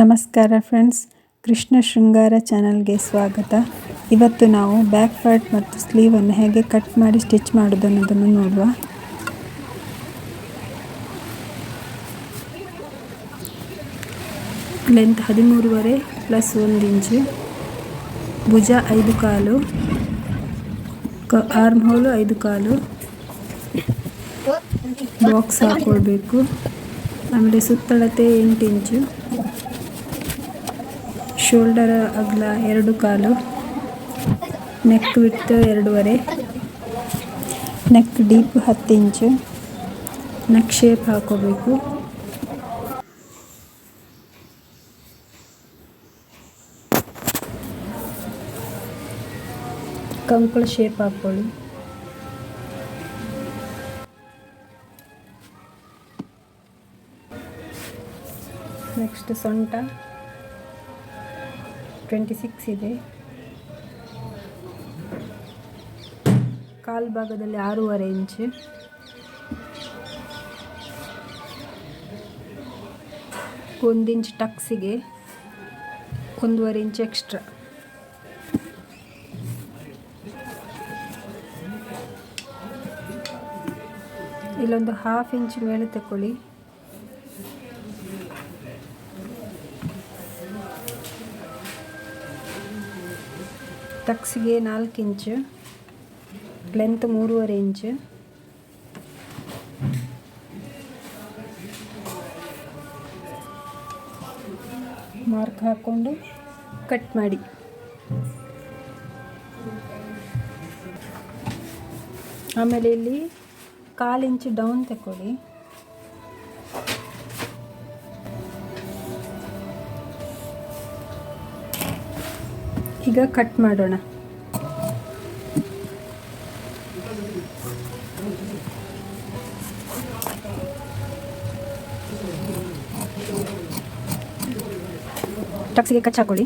ನಮಸ್ಕಾರ ಫ್ರೆಂಡ್ಸ್, ಕೃಷ್ಣ ಶೃಂಗಾರ ಚಾನಲ್ಗೆ ಸ್ವಾಗತ. ಇವತ್ತು ನಾವು ಬ್ಯಾಕ್ ಪಾರ್ಟ್ ಮತ್ತು ಸ್ಲೀವನ್ನು ಹೇಗೆ ಕಟ್ ಮಾಡಿ ಸ್ಟಿಚ್ ಮಾಡೋದು ಅನ್ನೋದನ್ನು ನೋಡುವ. ಲೆಂತ್ ಹದಿಮೂರುವರೆ ಪ್ಲಸ್ ಒಂದು ಇಂಚು, ಭುಜ ಐದು ಕಾಲು, ಕ ಆರ್ಮ್ ಹೋಲು ಐದು ಕಾಲು, ಬಾಕ್ಸ್ ಹಾಕ್ಕೊಳ್ಬೇಕು ಆಮೇಲೆ ಸುತ್ತಳತೆ ಎಂಟು ಇಂಚು ಶೋಲ್ಡರ್ ಅಗಲ ಎರಡು ಕಾಲು ನೆಕ್ ವಿಡ್ತ್ ಎರಡೂವರೆ ನೆಕ್ ಡೀಪ್ ಹತ್ತು ಇಂಚು ನೆಕ್ ಶೇಪ್ ಹಾಕೋಬೇಕು. ಕಂಕಳ ಶೇಪ್ ಹಾಕ್ಕೊಳ್ಳಿ ನೆಕ್ಸ್ಟ್ ಸೊಂಟ. ಟ್ವೆಂಟಿ ಸಿಕ್ಸ್ ಇದೆ. ಕಾಲು ಭಾಗದಲ್ಲಿ ಆರೂವರೆ ಇಂಚು. ಒಂದು ಇಂಚ್ ಟಕ್ಸಿಗೆ ಒಂದೂವರೆ ಇಂಚ್ ಎಕ್ಸ್ಟ್ರಾ. ಇಲ್ಲೊಂದು ಹಾಫ್ ಇಂಚ್ ಮೇಲೆ ತಗೊಳ್ಳಿ. ಟಕ್ಸಿಗೆ ನಾಲ್ಕು ಇಂಚು, ಲೆಂತ್ ಮೂರುವರೆ ಇಂಚು. ಮಾರ್ಕ್ ಹಾಕ್ಕೊಂಡು ಕಟ್ ಮಾಡಿ. ಆಮೇಲೆ ಇಲ್ಲಿ ಕಾಲು ಇಂಚು ಡೌನ್ ತಗೊಳ್ಳಿ ಈಗ ಕಟ್ ಮಾಡೋಣ. ಟಕ್ಸಿಗೆ ಕಚ್ ಹಾಕೊಳ್ಳಿ.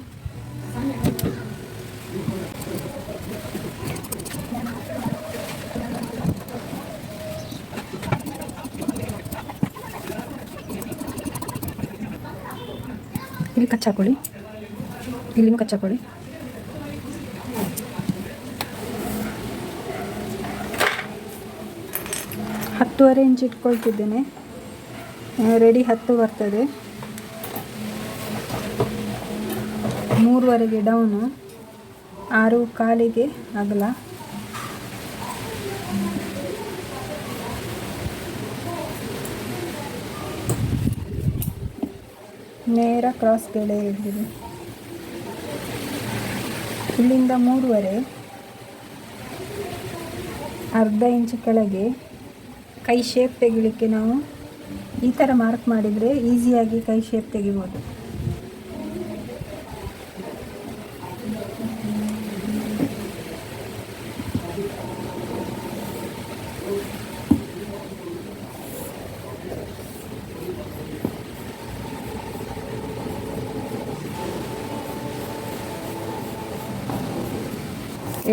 ಇಲ್ಲಿ ಕಚ್ ಹಾಕೊಳ್ಳಿ. ಇಲ್ಲಿನೂ ಕಚ್ ಹಾಕೊಳ್ಳಿ. ಹತ್ತುವರೆ ಇಂಚ್ ಇಟ್ಕೊಳ್ತಿದ್ದೇನೆ. ರೆಡಿ ಹತ್ತು ಬರ್ತದೆ. ಮೂರುವರೆಗೆ ಡೌನು ಆರು ಕಾಲಿಗೆ ಅಗಲ. ನೇರ ಕ್ರಾಸ್ ಗೆಳೆ ಇದ್ದೀನಿ ಇಲ್ಲಿಂದ ಮೂರುವರೆ. ಅರ್ಧ ಇಂಚ್ ಕೆಳಗೆ. ಕೈ ಶೇಪ್ ತೆಗಿಲಿಕ್ಕೆ ನಾವು ಈ ಥರ ಮಾರ್ಕ್ ಮಾಡಿದರೆ ಈಸಿಯಾಗಿ ಕೈ ಶೇಪ್ ತೆಗಿಬೋದು.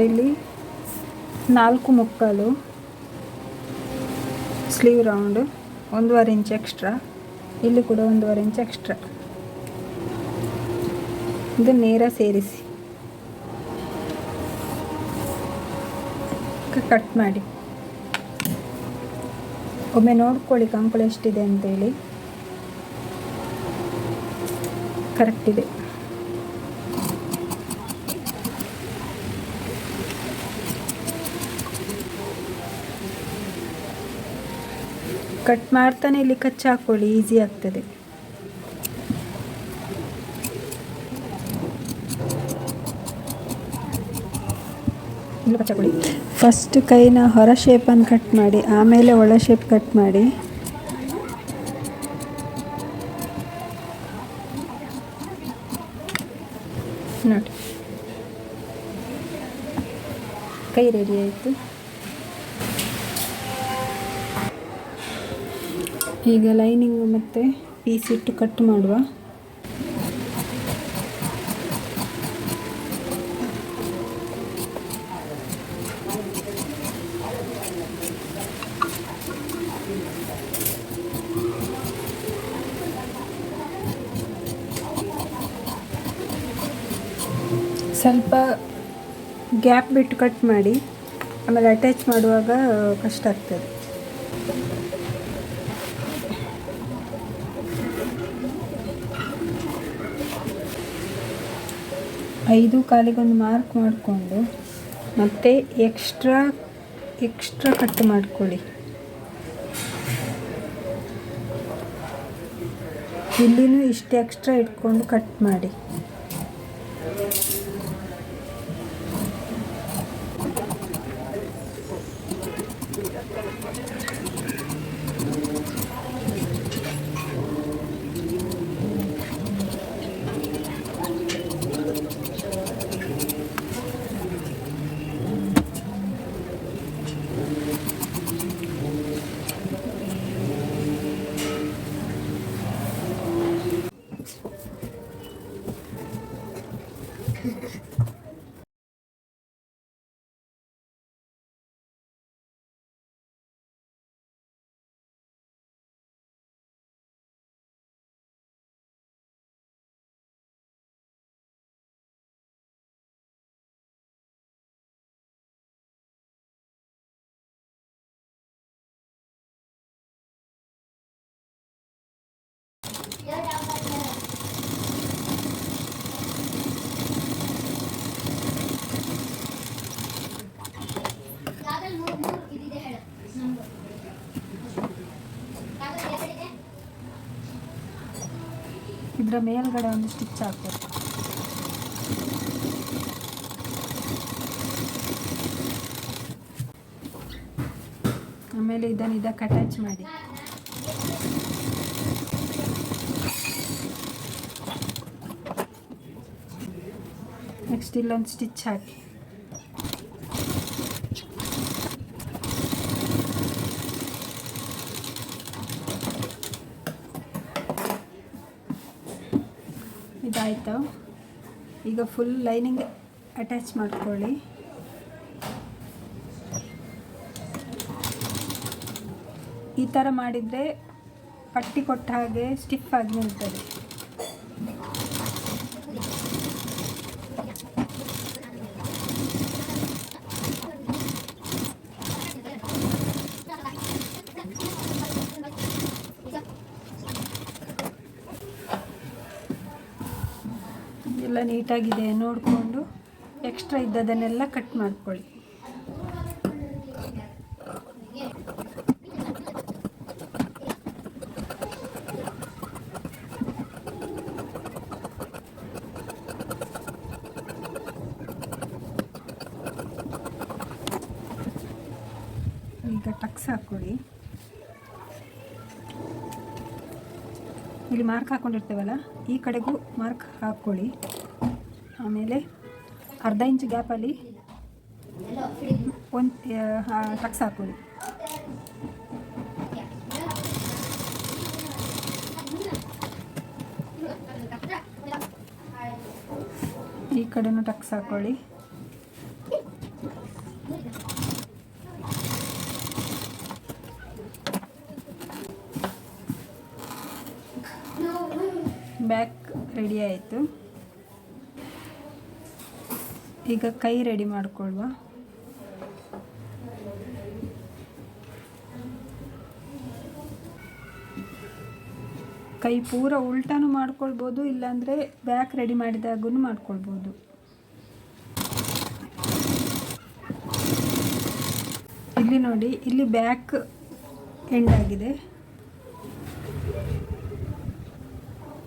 ಇಲ್ಲಿ ನಾಲ್ಕು ಮುಕ್ಕಾಲು. ಸ್ಲೀವ್ ರೌಂಡು ಒಂದೂವರೆ ಇಂಚ್ ಎಕ್ಸ್ಟ್ರಾ ಇಲ್ಲಿ ಕೂಡ ಒಂದೂವರೆ ಇಂಚ್ ಎಕ್ಸ್ಟ್ರಾ ಇದು ನೇರ ಸೇರಿಸಿ. ಕಟ್ ಮಾಡಿ. ಒಮ್ಮೆ ನೋಡ್ಕೊಳ್ಳಿ ಕಂಕುಳ ಎಷ್ಟಿದೆ ಅಂತೇಳಿ. ಕರೆಕ್ಟ್ ಕಟ್ ಮಾಡ್ತಾನೆ ಇಲ್ಲಿ ಕಚ್ಚಿ ಹಾಕ್ಕೊಳ್ಳಿ ಈಸಿ ಆಗ್ತದೆ. ಫಸ್ಟ್ ಕೈನ ಹೊರ ಶೇಪನ್ನು ಕಟ್ ಮಾಡಿ, ಆಮೇಲೆ ಒಳ ಶೇಪ್ ಕಟ್ ಮಾಡಿ. ನೋಡಿ. ಕೈ ರೆಡಿ ಆಯಿತು. ಈಗ ಲೈನಿಂಗ್ ಮತ್ತು ಪೀಸ್ ಇಟ್ಟು ಕಟ್ ಮಾಡುವ. ಸ್ವಲ್ಪ ಗ್ಯಾಪ್ ಬಿಟ್ಟು ಕಟ್ ಮಾಡಿ, ಆಮೇಲೆ ಅಟ್ಯಾಚ್ ಮಾಡುವಾಗ ಕಷ್ಟ ಆಗ್ತದೆ. ಐದು ಕಾಲಿಗೊಂದು ಮಾರ್ಕ್ ಮಾಡಿಕೊಂಡು ಮತ್ತೆ ಎಕ್ಸ್ಟ್ರಾ ಎಕ್ಸ್ಟ್ರಾ ಕಟ್ ಮಾಡ್ಕೊಳ್ಳಿ. ಇಲ್ಲಿನೂ ಇಷ್ಟು ಎಕ್ಸ್ಟ್ರಾ ಇಟ್ಕೊಂಡು ಕಟ್ ಮಾಡಿ. ಇದರ ಮೇಲ್ಗಡೆ ಒಂದು ಸ್ಟಿಚ್ ಹಾಕಬೇಕು. ಆಮೇಲೆ ಇದನ್ನು ಇದಕ್ಕೆ ಅಟ್ಯಾಚ್ ಮಾಡಿ. ನೆಕ್ಸ್ಟ್ ಇಲ್ಲೊಂದು ಸ್ಟಿಚ್ ಹಾಕಿ. ಇದಾಯಿತು. ಈಗ ಫುಲ್ ಲೈನಿಂಗ್ ಅಟ್ಯಾಚ್ ಮಾಡ್ಕೊಳ್ಳಿ. ಈ ಥರ ಮಾಡಿದರೆ ಪಟ್ಟಿ ಕೊಟ್ಟ ಹಾಗೆ ಸ್ಟಿಫ್ ಆಗಿ ನಿಲ್ತದೆ. ಎಲ್ಲ ನೀಟಾಗಿದೆ ನೋಡಿಕೊಂಡು ಎಕ್ಸ್ಟ್ರಾ ಇದ್ದದನ್ನೆಲ್ಲ ಕಟ್ ಮಾಡ್ಕೊಳ್ಳಿ. ಈಗ ಟಕ್ಸ್ ಹಾಕ್ಕೊಳ್ಳಿ. ಇಲ್ಲಿ ಮಾರ್ಕ್ ಹಾಕ್ಕೊಂಡಿರ್ತೇವಲ್ಲ ಈ ಕಡೆಗೂ ಮಾರ್ಕ್ ಹಾಕ್ಕೊಳ್ಳಿ. ಆಮೇಲೆ ಅರ್ಧ ಇಂಚ್ ಗ್ಯಾಪಲ್ಲಿ ಒಂದು ಟಕ್ಸ್ ಹಾಕೊಳ್ಳಿ ಈ ಕಡೆನೂ ಟಕ್ಸ್ ಹಾಕೊಳ್ಳಿ ಬ್ಯಾಕ್ ರೆಡಿ ಆಯಿತು. ಈಗ ಕೈ ರೆಡಿ ಮಾಡಿಕೊಳ್ಳುವ ಕೈ ಪೂರ ಉಲ್ಟಾನು ಮಾಡ್ಕೊಳ್ಬೋದು, ಇಲ್ಲಾಂದರೆ ಬ್ಯಾಕ್ ರೆಡಿ ಮಾಡಿದಾಗೂ ಮಾಡ್ಕೊಳ್ಬೋದು. ಇಲ್ಲಿ ನೋಡಿ, ಇಲ್ಲಿ ಬ್ಯಾಕ್ ಎಂಡ್ ಆಗಿದೆ.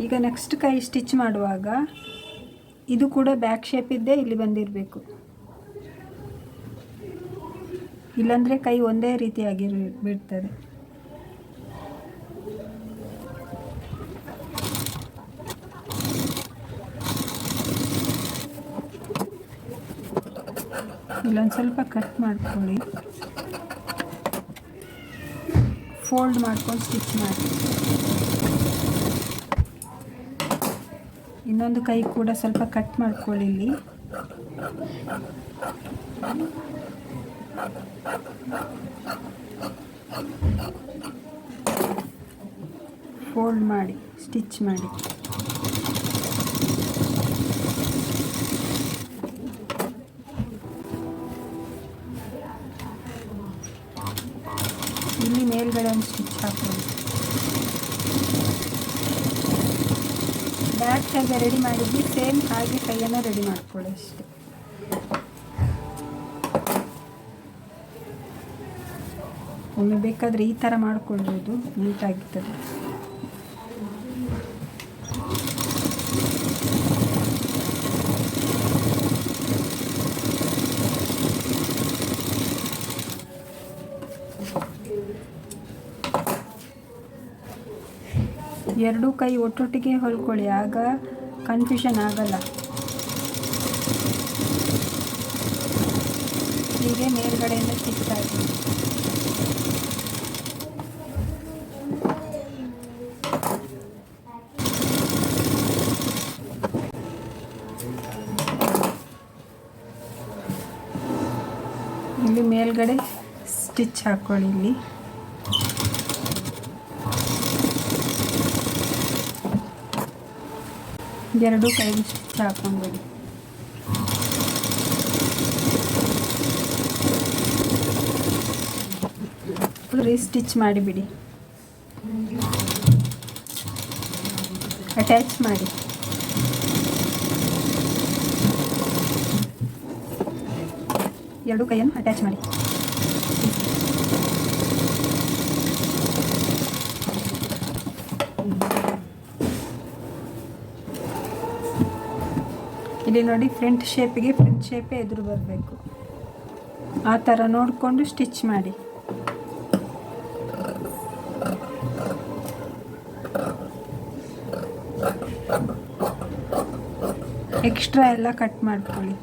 ಈಗ ನೆಕ್ಸ್ಟ್ ಕೈ ಸ್ಟಿಚ್ ಮಾಡುವಾಗ ಇದು ಕೂಡ ಬ್ಯಾಕ್ ಶೇಪ್ ಇದ್ದೇ ಇಲ್ಲಿ ಬಂದಿರಬೇಕು. ಇಲ್ಲಾಂದರೆ ಕೈ ಒಂದೇ ರೀತಿಯಾಗಿ ಬಿಡ್ತದೆ. ಇಲ್ಲೊಂದು ಸ್ವಲ್ಪ ಕಟ್ ಮಾಡ್ಕೊಳ್ಳಿ. ಫೋಲ್ಡ್ ಮಾಡ್ಕೊಂಡು ಸ್ಟಿಚ್ ಮಾಡಿ. ಇನ್ನೊಂದು ಕೈ ಕೂಡ ಸ್ವಲ್ಪ ಕಟ್ ಮಾಡ್ಕೊಳ್ಳಿ ಇಲ್ಲಿ. ಫೋಲ್ಡ್ ಮಾಡಿ ಸ್ಟಿಚ್ ಮಾಡಿ. ಇಲ್ಲಿ ಮೇಲ್ಗಡೆ ಒಂದು ಸ್ಟಿಚ್ ಹಾಕೊಳ್ಳಿ ಹೇಗೆ ರೆಡಿ ಮಾಡಿದ್ವಿ ಸೇಮ್ ಹಾಗೆ ಕೈಯನ್ನು ರೆಡಿ ಮಾಡ್ಕೊಳ್ಳಿ ಅಷ್ಟೇ. ಒಮ್ಮೆ ಬೇಕಾದರೆ ಈ ಥರ ಮಾಡ್ಕೊಳ್ಬೋದು ನೀಟಾಗಿರ್ತದೆ ಎರಡೂ ಕೈ ಒಟ್ಟೊಟ್ಟಿಗೆ ಹೊಲ್ಕೊಳ್ಳಿ, ಆಗ ಕನ್ಫ್ಯೂಷನ್ ಆಗಲ್ಲ. ಹೀಗೆ ಮೇಲ್ಗಡೆಯಿಂದ ಹಾಕಿ ಇಲ್ಲಿ ಮೇಲ್ಗಡೆ ಸ್ಟಿಚ್ ಹಾಕ್ಕೊಳ್ಳಿ ಇಲ್ಲಿ. ಎರಡು ಕೈಗೆ ಹಾಕೊಂಡ್ಬಿಡಿ ರೀ ಸ್ಟಿಚ್ ಮಾಡಿಬಿಡಿ ಅಟ್ಯಾಚ್ ಮಾಡಿ ಎರಡು ಕೈಯನ್ನು ಅಟ್ಯಾಚ್ ಮಾಡಿ. ಇಲ್ಲಿ ನೋಡಿ ಫ್ರಂಟ್ ಶೇಪಿಗೆ ಫ್ರಂಟ್ ಶೇಪೇ ಎದುರು ಬರಬೇಕು. ಆ ಥರ ನೋಡಿಕೊಂಡು ಸ್ಟಿಚ್ ಮಾಡಿ. ಎಕ್ಸ್ಟ್ರಾ ಎಲ್ಲ ಕಟ್ ಮಾಡ್ಕೊಳ್ಳಿ.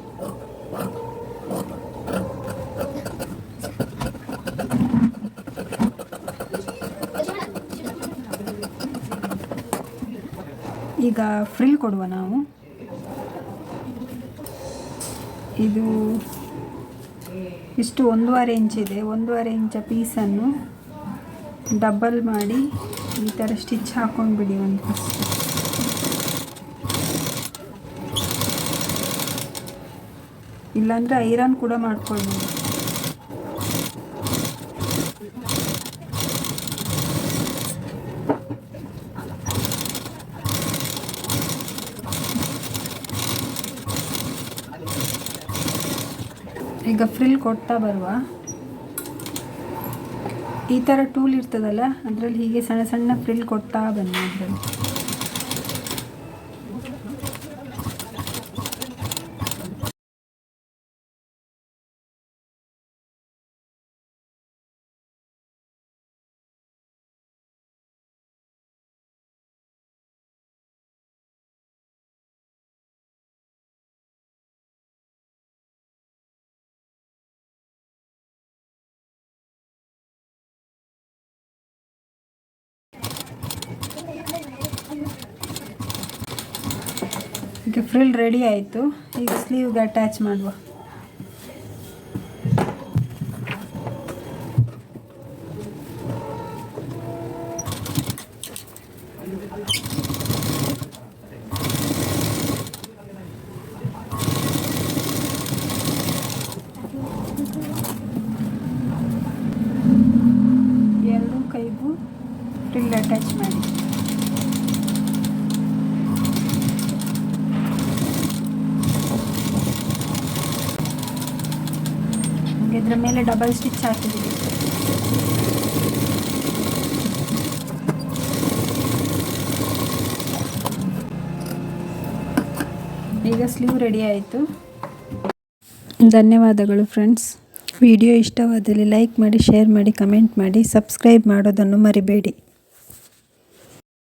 ಈಗ ಫ್ರಿಲ್ ಕೊಡುವ ನಾವು. ಇದು ಇಷ್ಟು ಒಂದೂವರೆ ಇಂಚಿದೆ ಒಂದೂವರೆ ಇಂಚ ಪೀಸನ್ನು ಡಬಲ್ ಮಾಡಿ ಈ ಥರ ಸ್ಟಿಚ್ ಹಾಕೊಂಡ್ಬಿಡಿ ಒಂದು ಇಲ್ಲಾಂದರೆ ಐರನ್ ಕೂಡ ಮಾಡ್ಕೊಳ್ಬೋದು. ಈಗ ಫ್ರಿಲ್ ಕೊಡ್ತಾ ಬರುವ. ಈ ಥರ ಟೂಲ್ ಇರ್ತದಲ್ಲ, ಅದರಲ್ಲಿ ಹೀಗೆ ಸಣ್ಣ ಸಣ್ಣ ಫ್ರಿಲ್ ಕೊಡ್ತಾ ಬನ್ನಿ ಅದರಲ್ಲಿ ಈಗ ಫ್ರಿಲ್ ರೆಡಿ ಆಯಿತು. ಈಗ ಸ್ಲೀವ್ಗೆ ಅಟ್ಯಾಚ್ ಮಾಡುವ ಎರಡೂ ಕೈಗೂ ಫ್ರಿಲ್ ಅಟ್ಯಾಚ್ ಮಾಡಿ ಹಾಗೆ ಇದ್ರ ಮೇಲೆ ಡಬಲ್ ಸ್ಟಿಚ್ ಹಾಕಿದ್ದೀವಿ. ಈಗ ಸ್ಲೀವ್ ರೆಡಿ ಆಯಿತು. ಧನ್ಯವಾದಗಳು ಫ್ರೆಂಡ್ಸ್ ವಿಡಿಯೋ ಇಷ್ಟವಾದಲ್ಲಿ ಲೈಕ್ ಮಾಡಿ ಶೇರ್ ಮಾಡಿ ಕಮೆಂಟ್ ಮಾಡಿ ಸಬ್ಸ್ಕ್ರೈಬ್ ಮಾಡೋದನ್ನು ಮರಿಬೇಡಿ.